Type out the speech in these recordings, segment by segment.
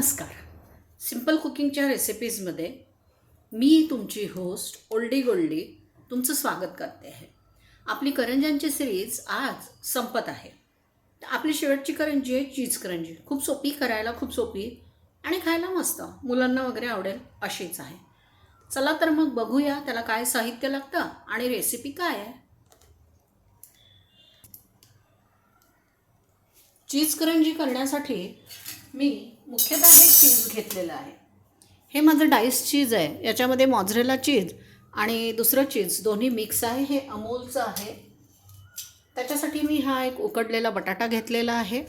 नमस्कार. सिंपल कुकिंगच्या रेसिपीजमध्ये मी तुमची होस्ट ओल्डी गोल्डी तुमचं स्वागत करते आहे. आपली करंज्यांची सिरीज आज संपत आहे. आपली शेवटची करंजी आहे चीज करंजी. खूप सोपी करायला खूप सोपी आणि खायला मस्त. मुलांना वगैरे आवडेल अशीच आहे. चला तर मग बघूया त्याला काय साहित्य लागतं आणि रेसिपी काय आहे. चीज करंजी करण्यासाठी मी मुख्यतः हे चीज घेतलेलं आहे. हे माझं डाईस चीज आहे. याच्यामध्ये मॉझरेला चीज आणि दुसरं चीज दोन्ही मिक्स आहे. हे अमूलचं आहे. त्याच्यासाठी मी हा एक उकडलेला बटाटा घेतलेला आहे.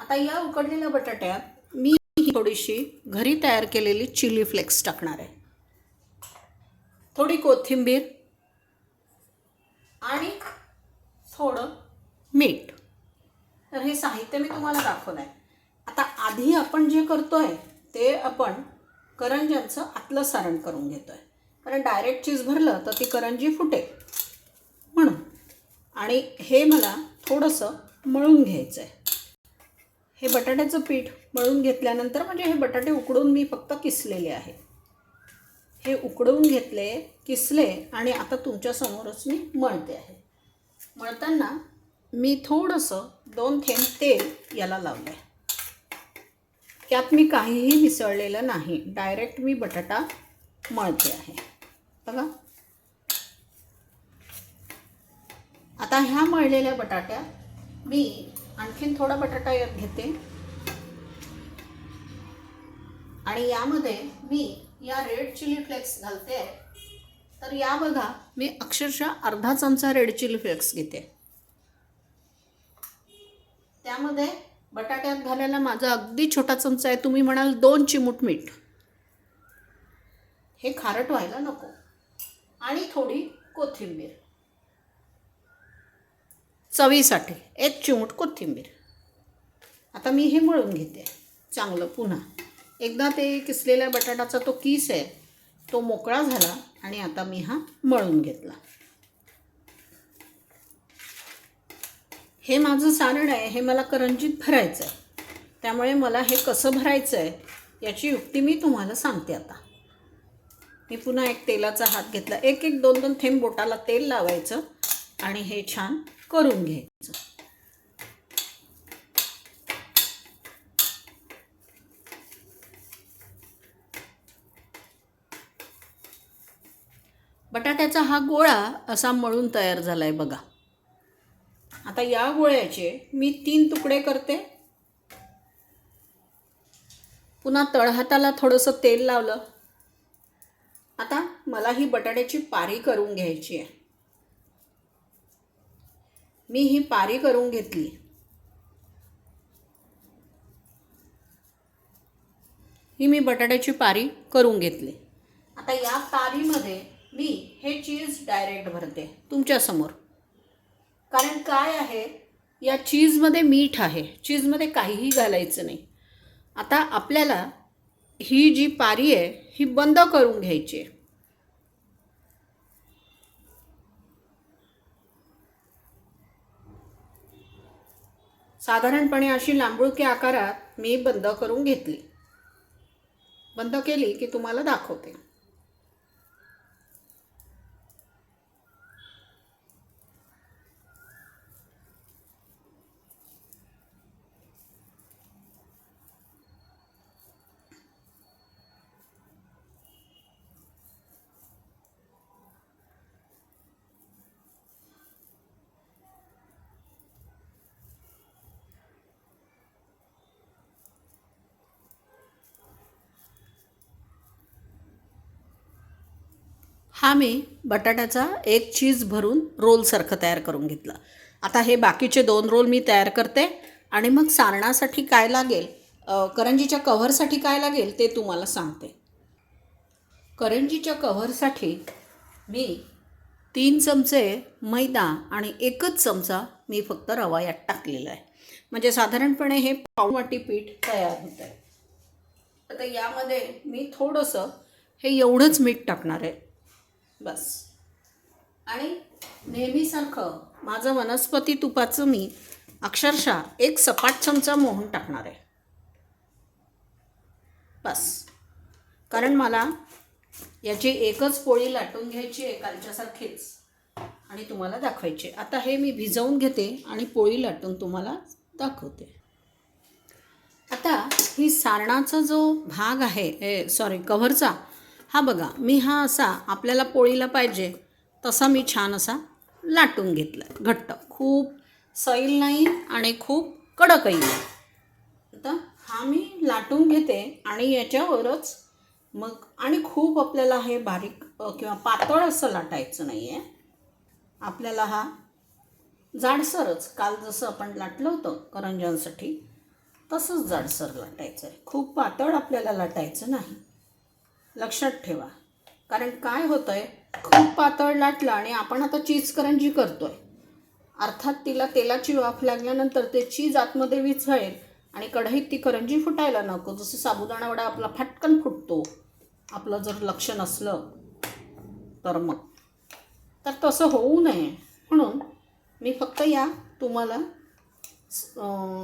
आता या उकडलेल्या बटाट्यात मी थोडीशी घरी तयार केलेली चिली फ्लेक्स टाकणार आहे. थोडी कोथिंबीर आणि थोडं मीठ. तर हे साहित्य मी तुम्हाला दाखवलं आहे आता आधी आपण जे करतोय ते आपण करंज्यांचं आतलं सारण करून घेतो आहे कारण डायरेक्ट चीज भरलं तर ती करंजी फुटेल म्हणून. आणि हे मला थोडंसं मळून घ्यायचं आहे हे बटाट्याचं पीठ मळून घेतल्यानंतर म्हणजे हे बटाटे उकडून मी फक्त किसलेले आहे हे उकडवून घेतले किसले आणि आता तुमच्यासमोरच मी मळते आहे. मळताना मी थोडंसं दोन थेंब तेल याला लावलं आहे त्यात मी काहीही मिसळलेलं नाही. डायरेक्ट मी बटाटा मळते आहे. बघा. आता ह्या मळलेल्या बटाट्या मी आणखीन थोडा बटाटा यात घेते. आणि यामध्ये मी या रेड चिली फ्लेक्स घालते. आहे तर या बघा मी अक्षरशः अर्धा चमचा रेड चिली फ्लेक्स घेते. त्यामध्ये बटाट्यात घालायला माझा अगदी छोटा चमचा आहे. तुम्ही म्हणाल दोन चिमूट मीठ. हे खारट व्हायला नको. आणि थोडी कोथिंबीर. चवीसाठी एक चिमूट कोथिंबीर. आता मी हे मळून घेते. चांगलं पुन्हा. एकदा ते किसलेल्या बटाटाचा तो किस आहे तो मोकळा झाला आणि आता मी हा मळून घेतला. हे माझं सारण आहे हे मला करंजीत भरायचं आहे त्यामुळे मला हे कसं भरायचं आहे याची युक्ती मी तुम्हाला सांगते आता. मी पुन्हा एक तेलाचा हात घेतला. एक एक दोन दोन थेंब बोटाला तेल लावायचं आणि हे छान करून घ्यायचं. बटाट्याचा हा गोळा असा मळून तयार झाला आहे बघा. आता या गोळ्याचे मी तीन तुकडे करते. पुन्हा तळहाताला थोडंसं तेल लावलं. आता मला ही बटाट्याची पारी करून घ्यायची आहे. मी ही पारी करून घेतली. ही मी बटाट्याची पारी करून घेतली. आता या पारीमध्ये मी हे चीज डायरेक्ट भरते तुमच्यासमोर. कारण काय आहे? या चीजमध्ये मीठ आहे. चीजमध्ये काहीही घालायचं नाही. आता आपल्याला ही जी पारी आहे ही बंद करून घ्यायची आहे. साधारणपणे अशी लांबुळकी आकारात मी बंद करून घेतली. बंद केली की तुम्हाला दाखवते. हा मी बटाट्याचा एक चीज भरून रोलसारखं तयार करून घेतलं. आता हे बाकीचे दोन रोल मी तयार करते आणि मग सारणासाठी काय लागेल करंजीच्या कव्हरसाठी काय लागेल ते तुम्हाला सांगते. करंजीच्या कव्हरसाठी मी तीन चमचे मैदा आणि एकच चमचा मी फक्त रवा यात टाकलेला आहे. म्हणजे साधारणपणे हे पाववाटी पीठ तयार होतं आहे आता यामध्ये मी थोडंसं हे एवढंच मीठ टाकणार आहे. बस. आणि नेहमीसारखं माझं वनस्पती तुपाचं मी अक्षरशः एक सपाट चमचा मोहन टाकणार आहे. बस. कारण मला याची एकच पोळी लाटून घ्यायची आहे कालच्यासारखीच. आणि तुम्हाला दाखवायची आता हे मी भिजवून घेते आणि पोळी लाटून तुम्हाला दाखवते. आता ही सारणाचा जो भाग आहे ए सॉरी कव्हरचा हा बघा मी हा असा आपल्याला पोळीला पाहिजे तसा मी छान असा लाटून घेतला घट्ट. खूप सैल नाही आणि खूप कडकही नाही. आता हा मी लाटून घेते आणि याच्यावरच मग आणि खूप आपल्याला हे बारीक किंवा पातळ असं लाटायचं नाही आहे आपल्याला हा जाडसरच काल जसं आपण लाटलं होतं करंजांसाठी तसंच जाडसर लाटायचं आहे खूप पातळ आपल्याला लाटायचं नाही. लक्षात ठेवा. कारण काय होतं आहे खूप पातळ लाटलं आणि आपण आता चीज करंजी करतो आहे अर्थात तिला तेलाची वाफ लागल्यानंतर ते चीज आतमध्ये विचळेल आणि कढईत ती करंजी फुटायला नको. जसं साबुदाणा वडा आपला फाटकन फुटतो आपलं जर लक्ष नसलं तर मग. तर तसं होऊ नये. म्हणून मी फक्त या तुम्हाला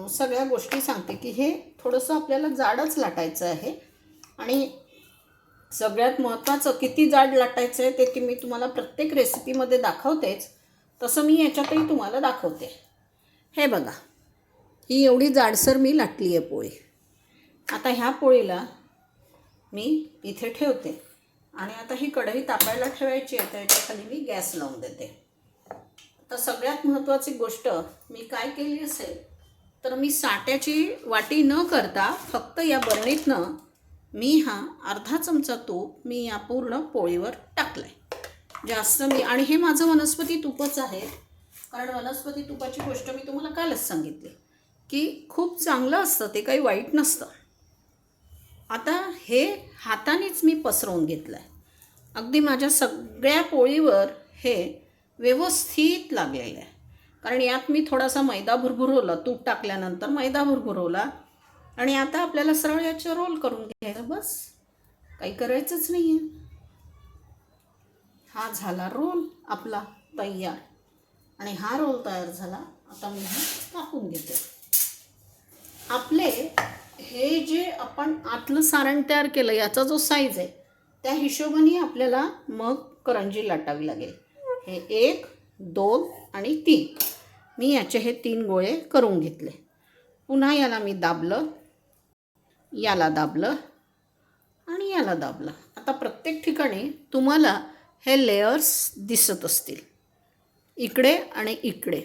सगळ्या गोष्टी सांगते की हे थोडंसं आपल्याला जाडच लाटायचं आहे आणि सगळ्यात महत्त्वाचं किती जाड लाटायचं आहे ते की मी तुम्हाला प्रत्येक रेसिपीमध्ये दाखवतेच तसं मी याच्यातही तुम्हाला दाखवते. हे बघा ही एवढी जाडसर मी लाटली आहे पोळी. आता ह्या पोळीला मी इथे ठेवते आणि आता ही कढई तापायला ठेवायची आहे तर याच्याखाली मी गॅस लावून देते. तर सगळ्यात महत्त्वाची गोष्ट मी काय केली असेल तर मी साट्याची वाटी न करता फक्त या बरणीतनं मी हा अर्धा चमचा तूप मी या पूर्ण पोळीवर टाकला आहे जास्त मी आणि हे माझं वनस्पती तुपच आहे. कारण वनस्पती तुपाची गोष्ट मी तुम्हाला कालच सांगितली. की खूप चांगलं असतं ते काही वाईट नसतं. आता हे हातानेच मी पसरवून घेतलं आहे अगदी माझ्या सगळ्या पोळीवर हे व्यवस्थित लागलेलं आहे. कारण यात मी थोडासा मैदा भुरभुरवला तूप टाकल्यानंतर मैदा भुरभुरवला आणि आता आपल्याला सरळ याचे रोल करून घ्यायचं बस. काही करायचंच नाही आहे हा झाला रोल आपला तयार. आणि हा रोल तयार झाला आता मी हा टाकून घेते. आपले हे जे आपण आतलं सारण तयार केलं याचा जो साईज आहे त्या हिशोबाने आपल्याला मग करंजी लाटावी लागेल. हे एक दोन आणि तीन. मी याचे हे तीन गोळे करून घेतले. पुन्हा याला मी दाबलं. याला दाबलं आणि याला दाबलं. आता प्रत्येक ठिकाणी तुम्हाला हे लेयर्स दिसत असतील. इकडे आणि इकडे.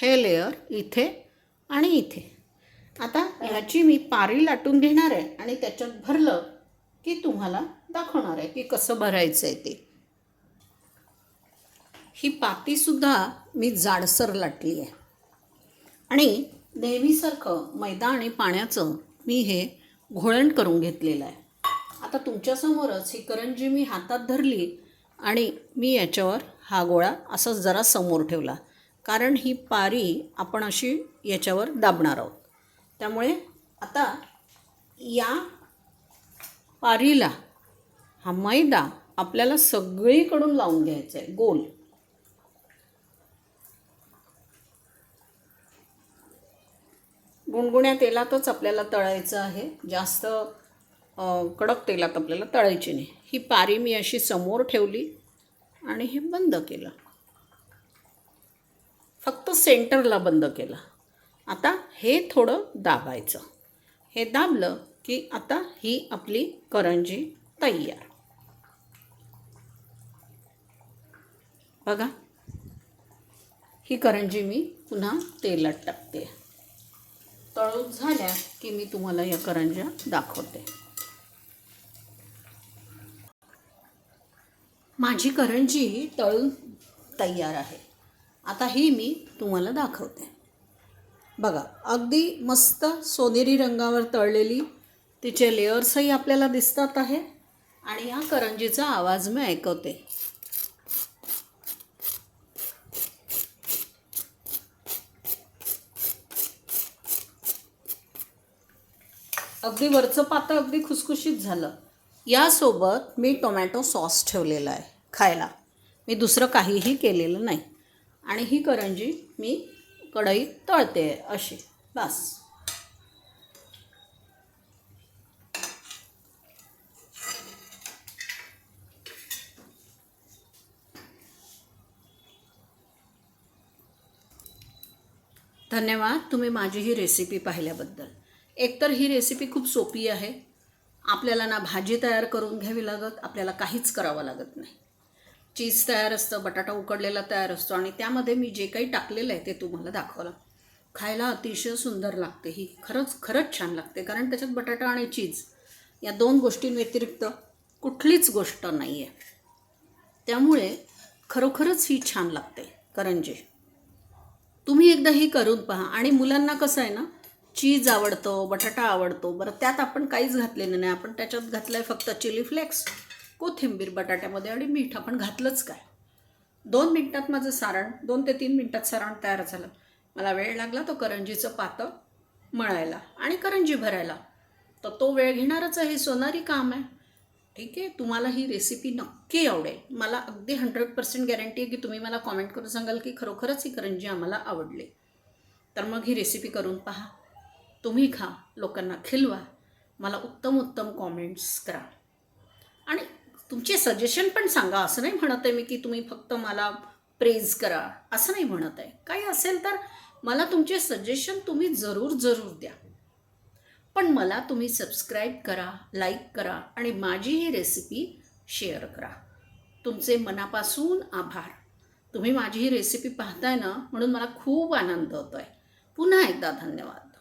हे लेअर इथे आणि इथे. आता ह्याची मी पारी लाटून घेणार आहे आणि त्याच्यात भरलं की तुम्हाला दाखवणार आहे की कसं भरायचं आहे ते. ही पातीसुद्धा मी जाडसर लाटली आहे. आणि नेहमीसारखं मैदा आणि पाण्याचं मी हे घोळण करून घेतलेलं आहे. आता तुमच्यासमोरच ही करंजी मी हातात धरली आणि मी याच्यावर हा गोळा असा जरा समोर ठेवला. कारण ही पारी आपण अशी याच्यावर दाबणार आहोत. त्यामुळे आता या पारीला हा मैदा आपल्याला सगळीकडून लावून घ्यायचा आहे. गोल. गुणगुण्या तेलातच आपल्याला तळायचं आहे. जास्त कडक तेलात आपल्याला तळायची नाही. ही पारी मी अशी समोर ठेवली आणि हे बंद केलं. फक्त सेंटरला बंद केलं. आता हे थोडं दाबायचं. हे दाबलं की आता ही आपली करंजी तयार. बघा. ही करंजी मी पुन्हा तेलात टाकते. तळून झाल्या की मी तुम्हाला या करंज्या दाखवते. माझी करंजी तळून तयार आहे. आता ही मी तुम्हाला दाखवते. बघा अगदी मस्त सोनेरी रंगावर तळलेली तिचे लेअर्सही आपल्याला दिसतात आहे. आणि या करंजीचा आवाज मी ऐकवते. अगदी वरचं पातं अगदी खुसखुशीत झालं. यासोबत मी टोमॅटो सॉस ठेवलेला आहे खायला. मी दुसरं काहीही केलेलं नाही. आणि ही करंजी मी कढईत तळते अशी. बस. धन्यवाद तुम्ही माझी ही रेसिपी पाहिल्याबद्दल. एकतर ही रेसिपी खूप सोपी आहे. आपल्याला ना भाजी तयार करून घ्यावी लागत आपल्याला काहीच करावं लागत नाही. चीज तयार असतं बटाटा उकडलेला तयार असतो आणि त्यामध्ये मी जे काही टाकलेलं आहे ते तुम्हाला दाखवलं. खायला अतिशय सुंदर लागते ही खरंच खरंच छान लागते. कारण त्याच्यात बटाटा आणि चीज या दोन गोष्टींव्यतिरिक्त कुठलीच गोष्ट नाही आहे त्यामुळे खरोखरच ही छान लागते करंजी. तुम्ही एकदा ही करून पहा. आणि मुलांना कसं आहे ना चीज आवडतं बटाटा आवडतो बरं त्यात आपण काहीच घातलेलं नाही. आपण त्याच्यात घातलं आहे फक्त चिली फ्लेक्स कोथिंबीर बटाट्यामध्ये आणि मीठ. आपण घातलंच काय? दोन मिनटात माझं सारण दोन ते तीन मिनटात सारण तयार झालं. मला वेळ लागला तो करंजीचं पातं मळायला आणि करंजी भरायला. तर तो वेळ घेणारच आहे हे सोनारी काम आहे. ठीक आहे तुम्हाला ही रेसिपी नक्की आवडेल. मला अगदी हंड्रेड पर्सेंट गॅरंटी आहे की तुम्ही मला कॉमेंट करून सांगाल की खरोखरच ही करंजी आम्हाला आवडली. तर मग ही रेसिपी करून पहा. तुम्ही खा लोकांना खिलवा. मला उत्तम उत्तम कॉमेंट्स करा. आणि तुमचे सजेशन पण सांगा. असं नाही म्हणत आहे मी की तुम्ही फक्त मला प्रेज करा. असं नाही म्हणत आहे. काही असेल तर मला तुमचे सजेशन तुम्ही जरूर जरूर द्या. पण मला तुम्ही सबस्क्राईब करा लाईक करा आणि माझी ही रेसिपी शेअर करा. तुमचे मनापासून आभार. तुम्ही माझी ही रेसिपी पाहताय ना म्हणून मला खूप आनंद होतो आहे पुन्हा एकदा धन्यवाद.